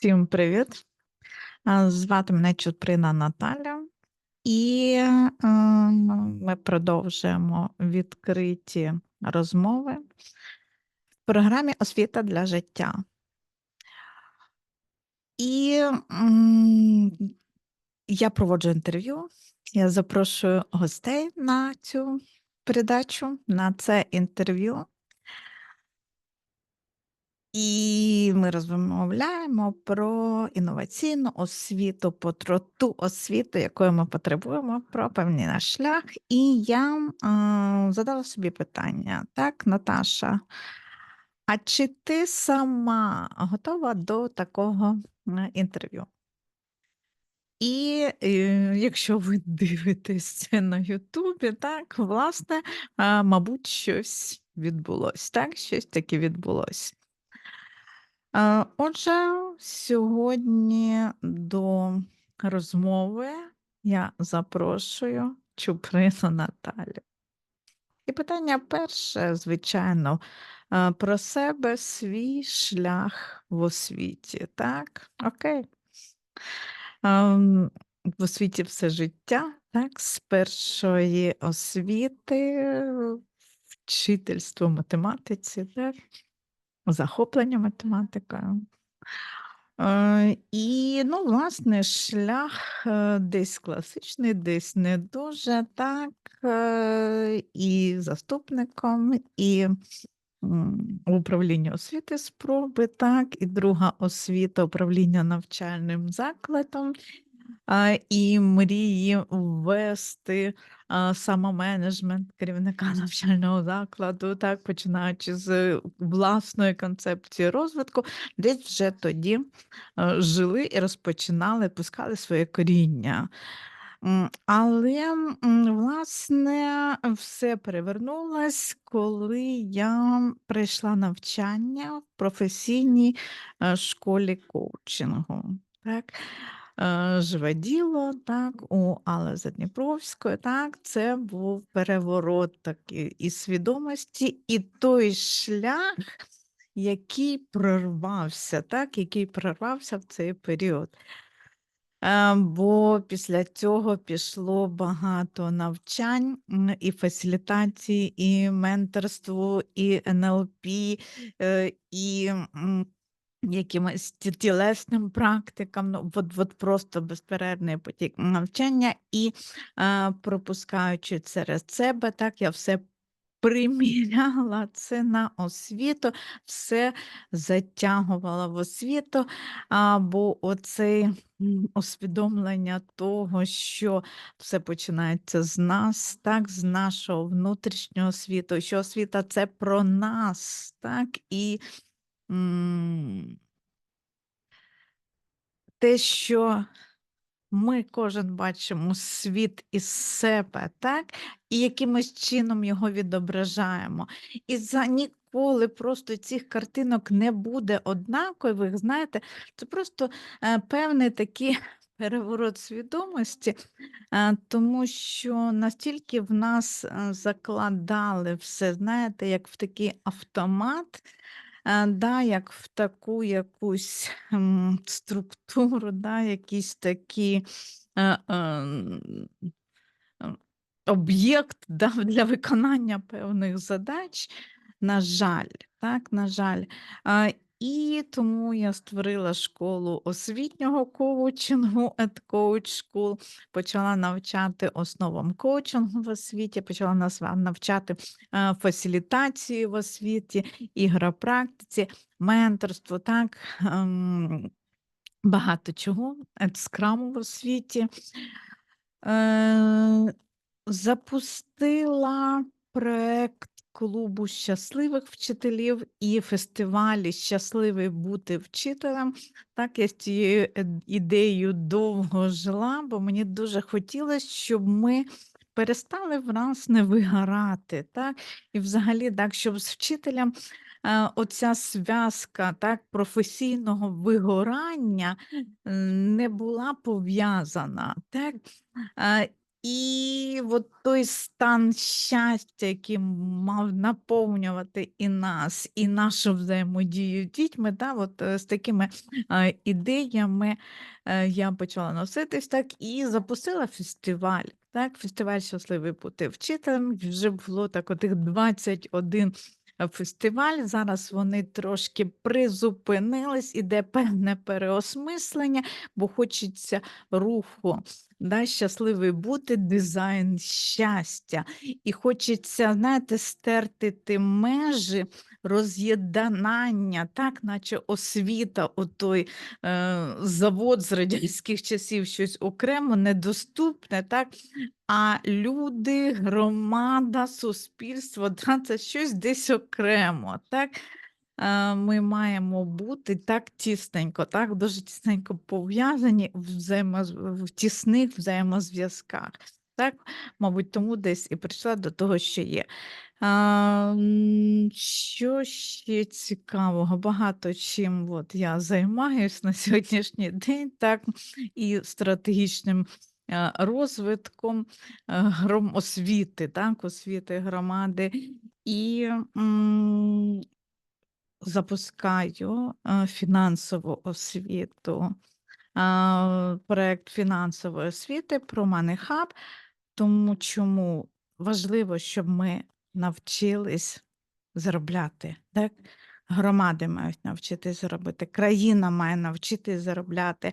Всім привіт! Звати мене Чуприна Наталя, і ми продовжуємо відкриті розмови в програмі Освіта для життя. І я проводжу інтерв'ю, я запрошую гостей на цю передачу, на це інтерв'ю. І ми розмовляємо про інноваційну освіту, про ту освіту, якої ми потребуємо, про певний наш шлях. І я е, задала собі питання, так, Наташа, а чи ти сама готова до такого інтерв'ю? І е, якщо ви дивитесь це на Ютубі, так, власне, мабуть, щось відбулось, так, щось таке відбулось. Отже, сьогодні до розмови я запрошую Чуприну Наталю. І питання перше, звичайно, про себе свій шлях в освіті. Так, окей. В освіті все життя, так, з першої освіти, вчительство математиці, так, захоплення математикою. Е, І, ну, власне, шлях е, десь класичний, десь не дуже так, е, і заступником, і управління освіти спроби, так, і друга освіта управління навчальним закладом, і мрії ввести самоменеджмент керівника навчального закладу, так, починаючи з власної концепції розвитку, десь вже тоді жили і розпочинали, пускали своє коріння. Але, власне, все перевернулось, коли я прийшла навчання в професійній школі коучингу. Так? Е, Живе діло, так, у Алли Задніпровської, так, це був переворот такий і свідомості, і той шлях, який прорвався, так, який прорвався в цей період. Е, Бо після цього пішло багато навчань і фасилітації, і менторству, і НЛП, е, і якимось тілесним практикам, ну, от, от просто безперервний потік навчання, і е, пропускаючи через себе, так я все приміряла це на освіту, все затягувала в освіту, а, бо оцей м, усвідомлення того, що все починається з нас, так, з нашого внутрішнього світу, що освіта це про нас, так, і те, що ми кожен бачимо світ із себе, так? І якимось чином його відображаємо. І за ніколи просто цих картинок не буде однакових. Знаєте, це просто е, певний такий переворот свідомості, е, тому що настільки в нас е, закладали все, знаєте, як в такий автомат. Е, да, як в таку якусь структуру, да, якісь такі е, е, м, ем, об'єкт да, для виконання певних задач. На жаль, так, на жаль. І тому я створила школу освітнього коучингу, Ed Coach School, почала навчати основам коучингу в освіті, почала навчати е, фасилітації в освіті, ігропрактиці, менторству, так, ем, багато чого, скраму в освіті. Е, Запустила проект клубу щасливих вчителів і фестивалі Щасливий бути вчителем. Так, я з цією е, ідеєю довго жила, бо мені дуже хотілося, щоб ми перестали в нас не вигорати. Так? І взагалі, так, щоб з вчителем е, оця зв'язка так, професійного вигорання не була пов'язана. Так? І от той стан щастя, який мав наповнювати і нас, і нашу взаємодію з дітьми, да, от, з такими е, ідеями е, я почала носитись так і запустила фестиваль. Так, фестиваль щасливий бути вчителем. Вже було так отих 21 фестиваль. Зараз вони трошки призупинились, іде певне переосмислення, бо хочеться руху. Да, щасливий бути дизайн щастя. І хочеться, знаєте, стерти ті межі роз'єднання, так, наче освіта, отой е, завод з радянських часів, щось окремо, недоступне, так, а люди, громада, суспільство, да, це щось десь окремо. так. Е, Ми маємо бути так тісненько, так, дуже тісненько пов'язані в, взаємо... в тісних взаємозв'язках. Так, мабуть, тому десь і прийшла до того, що є. А, що ще цікавого? Багато чим от я займаюсь на сьогоднішній день, так, і стратегічним е, розвитком е, гром освіти, так, освіти громади. І запускаю е, фінансову освіту, проект фінансової освіти про MoneyHub, тому чому важливо, щоб ми навчились заробляти. Так? Громади мають навчитись заробити, країна має навчитись заробляти.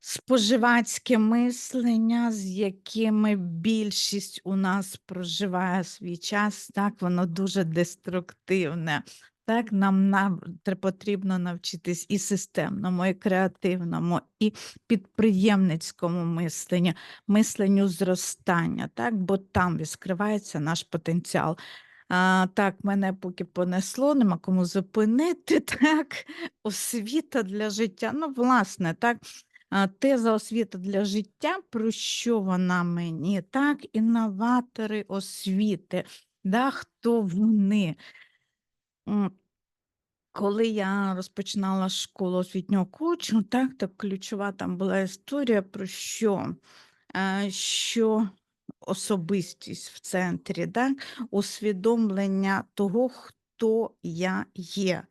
Споживацьке мислення, з якими більшість у нас проживає свій час, так, воно дуже деструктивне. Так, нам нам потрібно навчитись і системному, і креативному, і підприємницькому мисленню, мисленню зростання, так, бо там відкривається наш потенціал. А, так, мене поки понесло, нема кому зупинити. Так, освіта для життя. Ну, власне, так, теза освіта для життя, про що вона мені? Так, інноватори освіти, да, хто вони? Коли я розпочинала школу освітнього коучу, так, так ключова там була історія про що? Е, Що особистість в центрі, так? усвідомлення того, хто я є,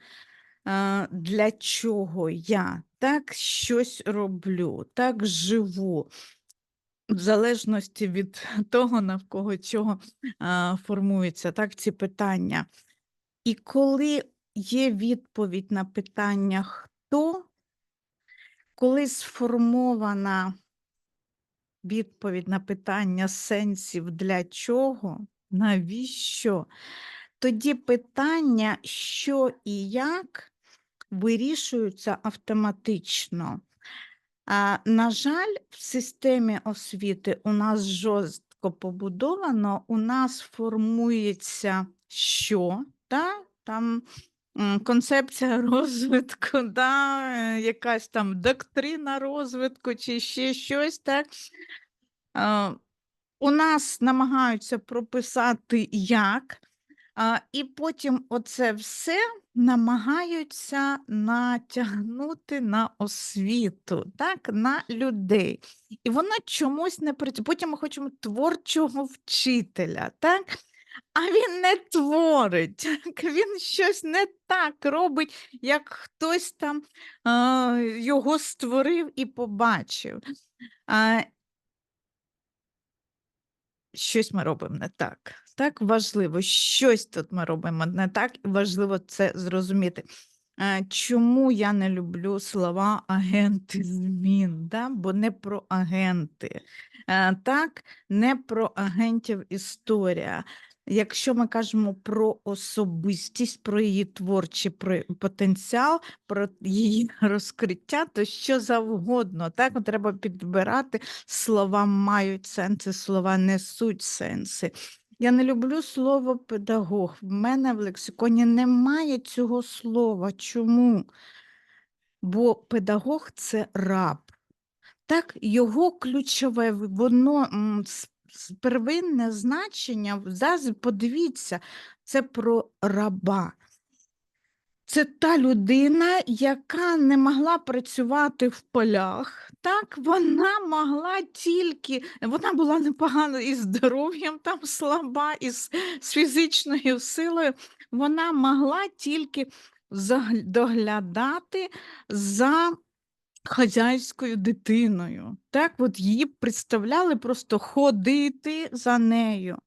е, для чого я так щось роблю, так живу. В залежності від того, навколо чого е, формуються так, ці питання. І коли є відповідь на питання хто, коли сформована відповідь на питання сенсів для чого, навіщо, тоді питання, що і як вирішуються автоматично. А, на жаль, в системі освіти у нас жорстко побудовано, у нас формується що, та? там концепція розвитку, да? е, якась там доктрина розвитку чи ще щось, так? У нас намагаються прописати як, і потім оце все намагаються натягнути на освіту, так, на людей. І вона чомусь не працює. Потім ми хочемо творчого вчителя, так? А він не творить, він щось не так робить, як хтось там а, його створив і побачив. А, щось ми робимо не так. Так важливо, щось тут ми робимо не так, і важливо це зрозуміти. Е, Чому я не люблю слова агенти змін? Да? Бо не про агенти. Е, Так, не про агентів історія. Якщо ми кажемо про особистість, про її творчий потенціал, про її розкриття, то що завгодно. Так, треба підбирати слова мають сенси, слова несуть сенси. Я не люблю слово педагог. В мене в лексиконі немає цього слова. Чому? Бо педагог це раб. Так, його ключове, воно первинне значення, подивіться, це про раба. Це та людина, яка не могла працювати в полях. Так, вона могла тільки, вона була непогана із здоров'ям, там слаба, із з фізичною силою. Вона могла тільки доглядати за хазяйською дитиною. Так, от її представляли просто ходити за нею.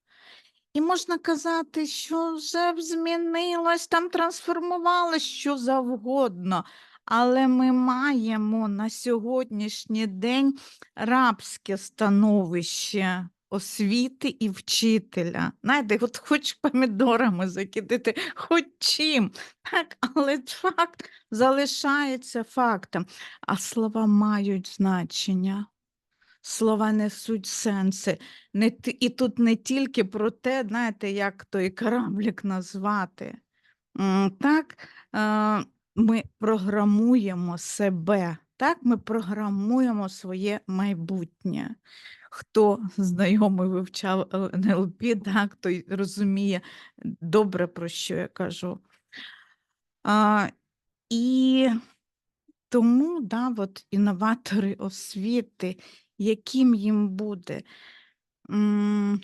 І можна казати, що вже змінилось, там трансформувалось що завгодно. Але ми маємо на сьогоднішній день рабське становище освіти і вчителя. Знаєте, от хоч помідорами закидати, хоч чим. Так, але факт залишається фактом. А слова мають значення. Слова несуть сенси. Не, і тут не тільки про те, знаєте, як той кораблік назвати. Так, е, ми програмуємо себе, так, ми програмуємо своє майбутнє. Хто знайомий вивчав НЛП, так, той розуміє добре, про що я кажу. А, і тому да, от інноватори освіти, яким їм буде.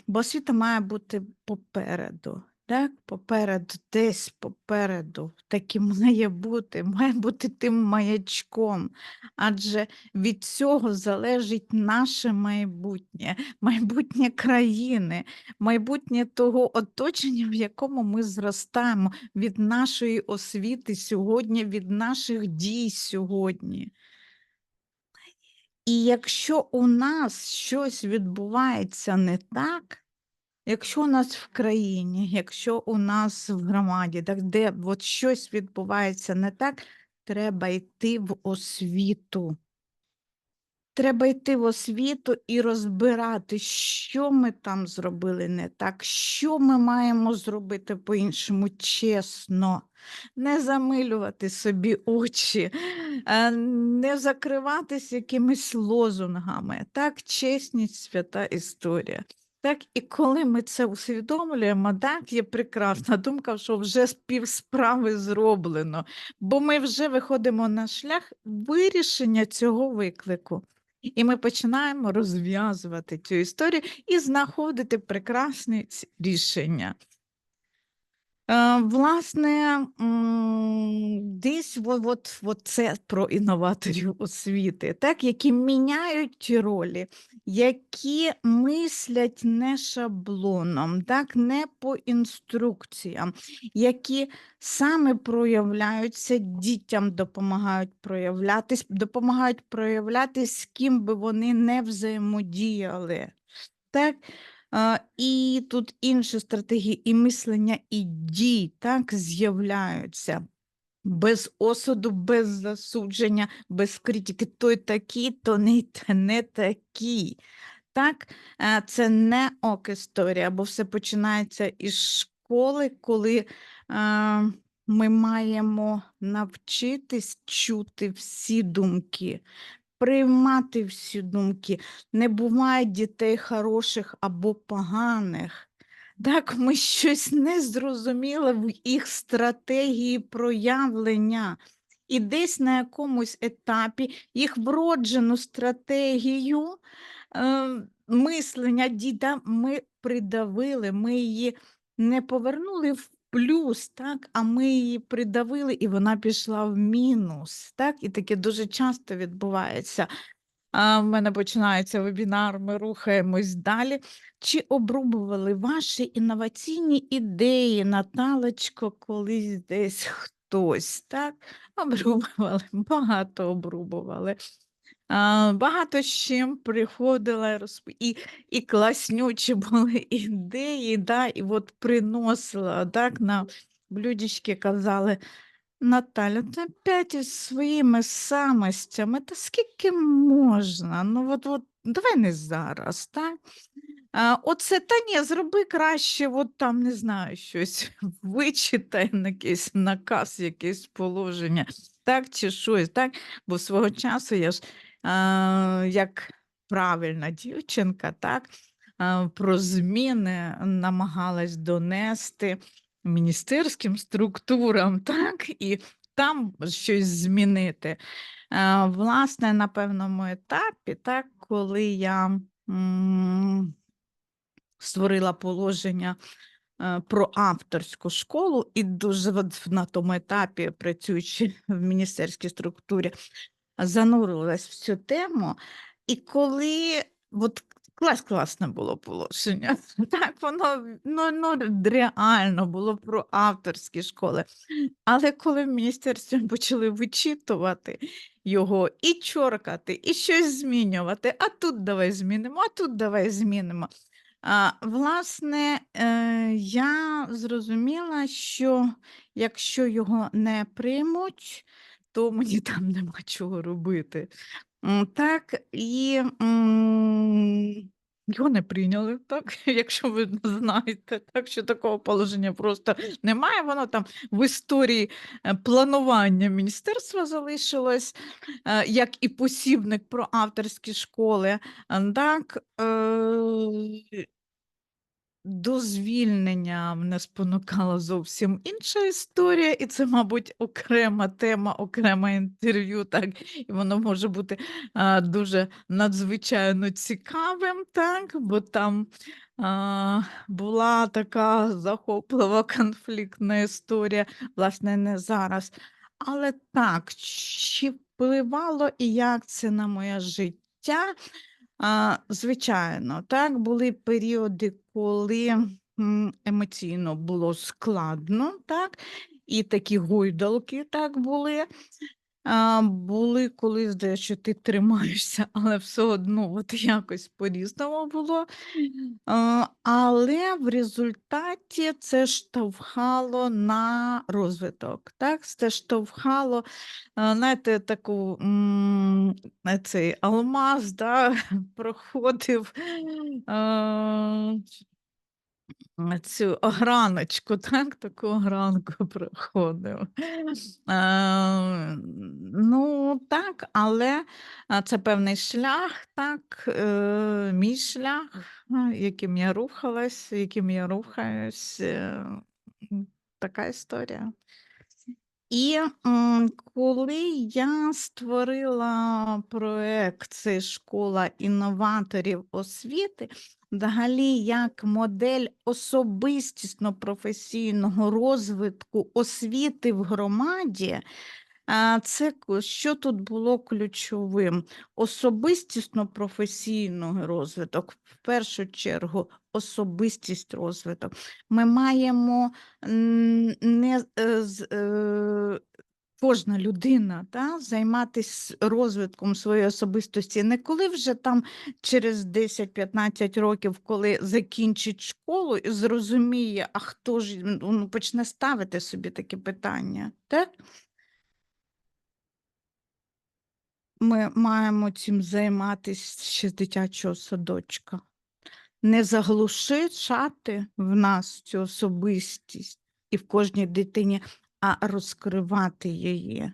Бо освіта має бути попереду. Так? Попереду, десь попереду. Так і має бути, має бути тим маячком. Адже від цього залежить наше майбутнє, майбутнє країни, майбутнє того оточення, в якому ми зростаємо, від нашої освіти сьогодні, від наших дій сьогодні. І якщо у нас щось відбувається не так, якщо у нас в країні, якщо у нас в громаді, так де от щось відбувається не так, треба йти в освіту. Треба йти в освіту і розбирати, що ми там зробили не так, що ми маємо зробити по-іншому чесно, не замилювати собі очі, не закриватись якимись лозунгами. Так, чесність, свята історія. Так, і коли ми це усвідомлюємо, так, є прекрасна думка, що вже з півсправи зроблено, бо ми вже виходимо на шлях вирішення цього виклику. І ми починаємо розв'язувати цю історію і знаходити прекрасні рішення. Е, Власне, десь от, от це про інноваторів освіти, так, які міняють ролі, які мислять не шаблоном, так, не по інструкціям, які саме проявляються, дітям допомагають проявлятись, допомагають проявлятись, з ким би вони не взаємодіяли. Так? І тут інші стратегії і мислення, і дій так з'являються. Без осуду, без засудження, без критики. Той такий, то не, не такий. Так, Е, це не ок історія, бо все починається із школи, коли е, ми маємо навчитись чути всі думки, приймати всі думки. Не буває дітей хороших або поганих. Так, ми щось не зрозуміли в їх стратегії проявлення. І десь на якомусь етапі їх вроджену стратегію е, мислення діда ми придавили, ми її не повернули в плюс, так, а ми її придавили, і вона пішла в мінус. Так? І таке дуже часто відбувається. А в мене починається вебінар, ми рухаємось далі. Чи обрубували ваші інноваційні ідеї, Наталочко, колись десь хтось, так? Обрубували, багато обрубували. Багато з чим приходила розп... і, і класнючі були ідеї, да, і от приносила так, на блюдечки казали, Наталя, ти опять із своїми самостями, та скільки можна? Ну, от, от, давай не зараз, так? Оце та ні, зроби краще, от там не знаю, щось вичитай на якийсь наказ, якесь положення, так чи щось, так? Бо свого часу я ж як правильна дівчинка, так, про зміни намагалась донести міністерським структурам, так, і там щось змінити. Власне, на певному етапі, так, коли я створила положення е, про авторську школу, і дуже на тому етапі, працюючи в міністерській структурі, занурилась в цю тему. І коли от клас класне було положення, так воно ну, ну, реально було про авторські школи. Але коли в міністерстві почали вичитувати його і чоркати, і щось змінювати, а тут давай змінимо, а тут давай змінимо. А, власне, е, я зрозуміла, що якщо його не приймуть, то мені там нема чого робити. Так, і його не прийняли, так, якщо ви знаєте, так що такого положення просто немає. Воно там в історії е, планування міністерства залишилось, е, як і посібник про авторські школи. Так, е, до звільнення мене спонукала зовсім інша історія, і це, мабуть, окрема тема, окреме інтерв'ю, так, і воно може бути а, дуже надзвичайно цікавим, так, бо там а, була така захоплива конфліктна історія, власне, не зараз. Але так, чи впливало і як це на моє життя? Звичайно, так, були періоди, коли емоційно було складно, так, і такі гойдалки так були. А, були, коли здається, що ти тримаєшся, але все одно от якось по-різному було. А, але в результаті це штовхало на розвиток. Так? Це штовхало, знаєте, таку м, цей алмаз да, проходив. А, Цю ограночку, так, таку огранку проходив. Е, ну, так, але це певний шлях, так, е, мій шлях, яким я рухалась, яким я рухаюсь. е, Така історія. І коли я створила проект школа інноваторів освіти, взагалі як модель особистісно-професійного розвитку освіти в громаді, це що тут було ключовим? Особистісно-професійний розвиток, в першу чергу, особистість розвиток. Ми маємо не е, е, кожна людина та, займатися розвитком своєї особистості, не коли вже там через 10-15 років, коли закінчить школу і зрозуміє, а хто ж ну, почне ставити собі такі питання. Так? Ми маємо цим займатися ще з дитячого садочка. Не заглушати в нас цю особистість і в кожній дитині, а розкривати її.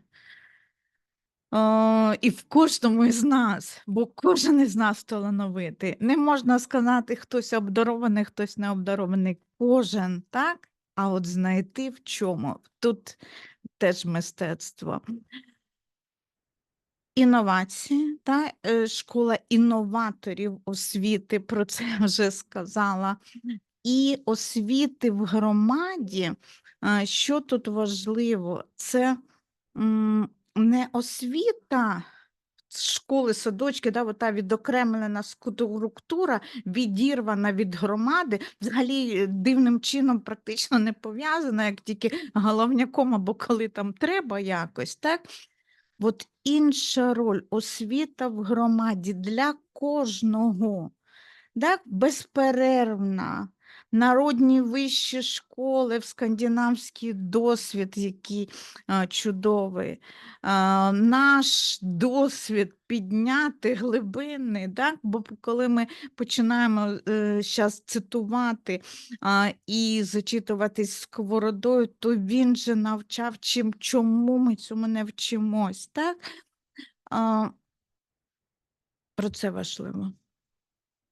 О, і в кожному із нас, бо кожен із нас талановитий. Не можна сказати, хтось обдарований, хтось не обдарований. Кожен, так? А от знайти в чому. Тут теж мистецтво. Інновації, та е, школа інноваторів освіти, про це вже сказала. І освіти в громаді, що тут важливо, це не освіта школи, садочки, да, та відокремлена структура, відірвана від громади, взагалі е, дивним чином практично не пов'язана, як тільки головняком або коли там треба якось, так? От інша роль освіта в громаді для кожного, так? безперервна. Народні вищі школи в скандинавський досвід, який чудовий. Наш досвід підняти глибинний, так? бо коли ми починаємо зараз цитувати а, і зачитуватись сковородою, то він же навчав, чим, чому ми цьому не вчимось. Так? Про це важливо.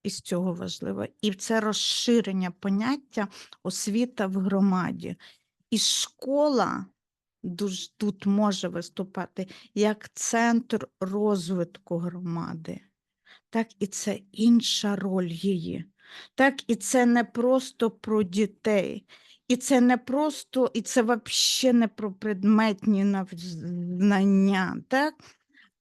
Із цього важливо. І це розширення поняття освіта в громаді. І школа тут може виступати як центр розвитку громади. Так, і це інша роль її. Так, і це не просто про дітей, і це не просто, і це взагалі не про предметні знання, так?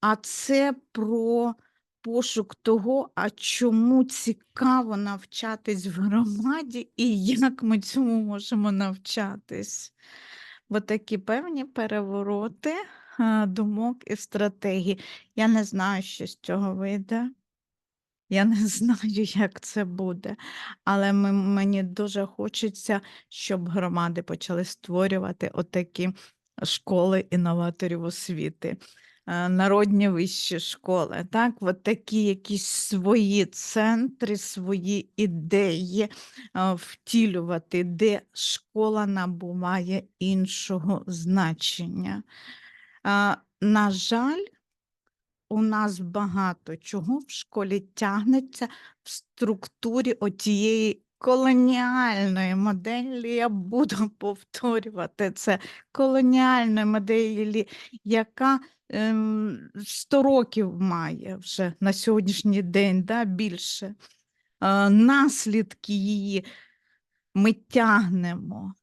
а це про пошук того, а чому цікаво навчатись в громаді і як ми цьому можемо навчатись. Бо такі певні перевороти думок і стратегій. Я не знаю, що з цього вийде. Я не знаю, як це буде, але ми, мені дуже хочеться, щоб громади почали створювати отакі школи інноваторів освіти, е, народні вищі школи, так, от такі якісь свої центри, свої ідеї втілювати, де школа набуває іншого значення. На жаль, у нас багато чого в школі тягнеться в структурі отієї колоніальної моделі. Я буду повторювати це колоніальної моделі, яка ем, 100 років має вже на сьогоднішній день, да, більше. Е, наслідки її ми тягнемо.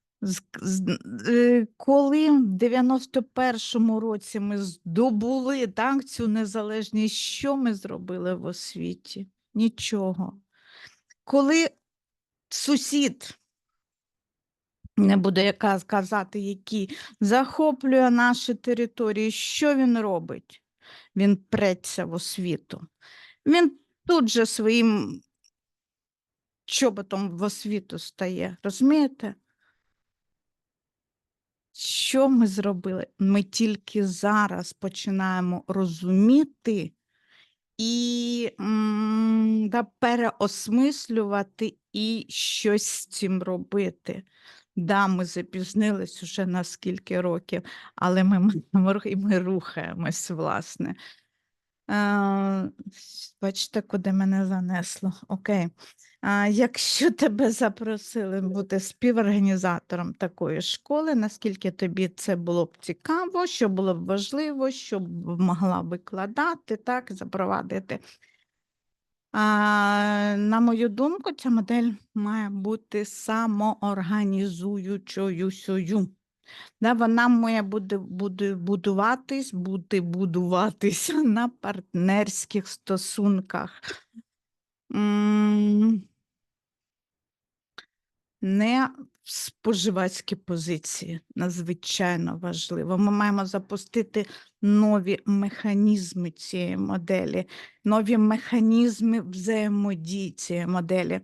Е, Коли в 91-му році ми здобули так, цю незалежність, що ми зробили в освіті? Нічого. Коли сусід, не буду яка казати, який, захоплює наші території, що він робить? Він преться в освіту. Він тут же своїм чоботом в освіту стає, розумієте? Що ми зробили? Ми тільки зараз починаємо розуміти і м, да, переосмислювати і щось з цим робити. Да, ми запізнились уже на скільки років, але ми, і ми рухаємось, власне. Бачите, куди мене занесло. Окей. А, якщо тебе запросили бути співорганізатором такої школи, наскільки тобі це було б цікаво, що було б важливо, що б могла викладати, так, запровадити? На мою думку, ця модель має бути самоорганізуючою. Да, вона має буде, буде будуватись, бути будуватися на партнерських стосунках. Не споживацькі позиції, надзвичайно важливо. Ми маємо запустити нові механізми цієї моделі, нові механізми взаємодії цієї моделі.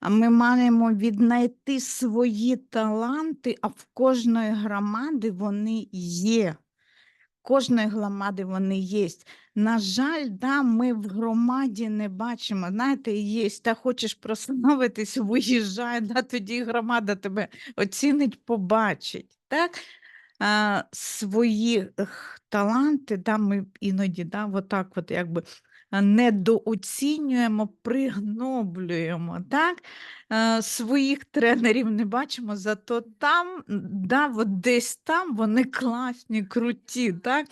А ми маємо віднайти свої таланти, а в кожної громади вони є. Кожної громади вони є. На жаль, да, ми в громаді не бачимо. Знаєте, є, та хочеш прославитись, виїжджай, да, тоді громада тебе оцінить, побачить. Так? А, свої таланти, да, ми іноді да, отак от, якби, недооцінюємо, пригноблюємо. Так? Е, своїх тренерів не бачимо, зато там, да, от десь там вони класні, круті, так?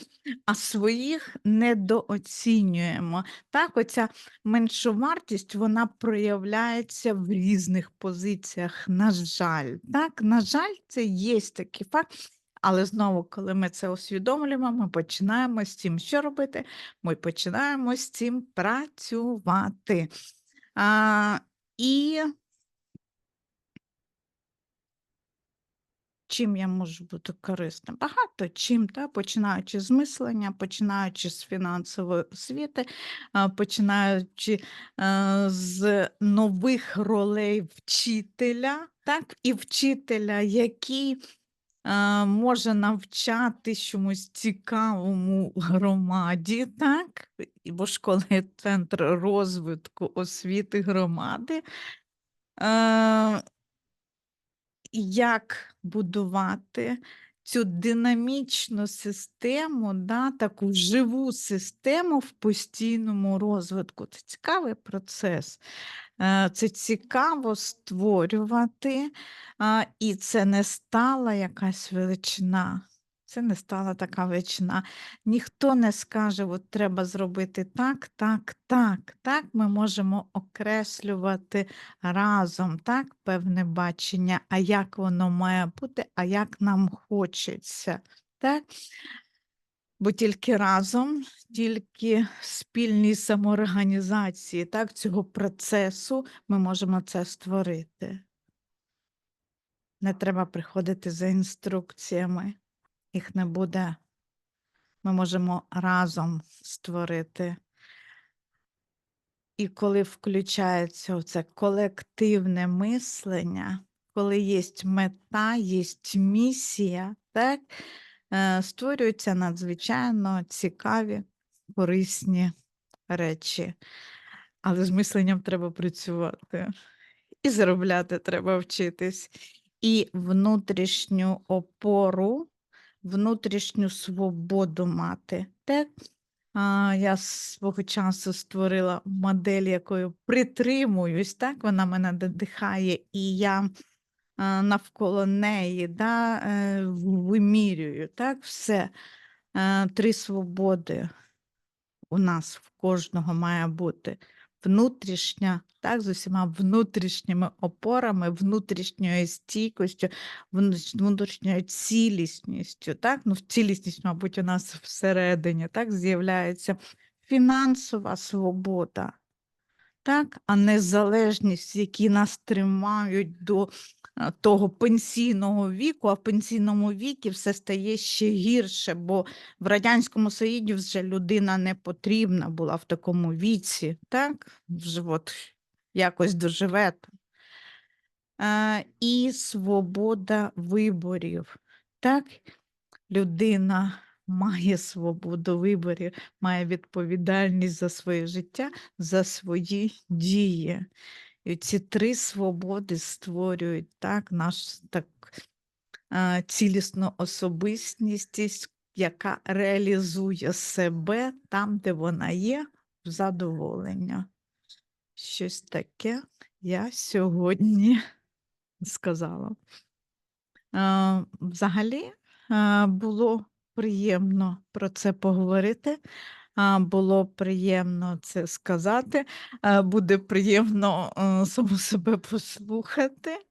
а своїх недооцінюємо. Так, оця меншовартість вона проявляється в різних позиціях. На жаль, так, на жаль, це є такий факт. Але знову, коли ми це усвідомлюємо, ми починаємо з цим що робити? Ми починаємо з цим працювати. А, і чим я можу бути корисним? Багато чим, та, починаючи з мислення, починаючи з фінансової освіти, починаючи е, з нових ролей вчителя, так, і вчителя, який може навчати чомусь цікавому громаді, так, бо школа є центр розвитку освіти громади. Як будувати цю динамічну систему, да, таку живу систему в постійному розвитку. Це цікавий процес. Е, Це цікаво створювати, і це не стала якась величина. Це не стала така величина. Ніхто не скаже, от треба зробити так, так, так. Так ми можемо окреслювати разом, так, певне бачення, а як воно має бути, а як нам хочеться. Так? Бо тільки разом, тільки в спільній самоорганізації так, цього процесу ми можемо це створити. Не треба приходити за інструкціями, їх не буде. Ми можемо разом створити. І коли включається це колективне мислення, коли є мета, є місія, так, е, створюються надзвичайно цікаві, корисні речі. Але з мисленням треба працювати. І заробляти треба вчитись. І внутрішню опору, внутрішню свободу мати. Так? А, я свого часу створила модель, якою притримуюсь, так? Вона мене надихає, і я навколо неї да, е, вимірюю, так, все. Е, Три свободи у нас в кожного має бути внутрішня, так, з усіма внутрішніми опорами, внутрішньою стійкостю, внутрішньою цілісністю. Так? Ну, цілісність, мабуть, у нас всередині так, з'являється фінансова свобода, так? а незалежність, які нас тримають до того пенсійного віку, а в пенсійному віці все стає ще гірше, бо в Радянському Союзі вже людина не потрібна була в такому віці, так? Вже от якось доживе. Е, і свобода виборів. Так? Людина має свободу виборів, має відповідальність за своє життя, за свої дії. І ці три свободи створюють так, наш так, цілісну особистість, яка реалізує себе там, де вона є, в задоволення. Щось таке я сьогодні сказала. Взагалі було приємно про це поговорити. Було приємно це сказати. е, Буде приємно е, саму себе послухати.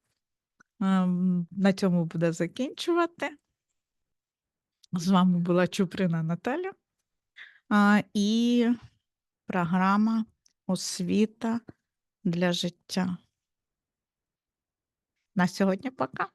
Ем, На цьому буде закінчувати. З вами була Чуприна Наталя і програма Освіта для життя. На сьогодні пока.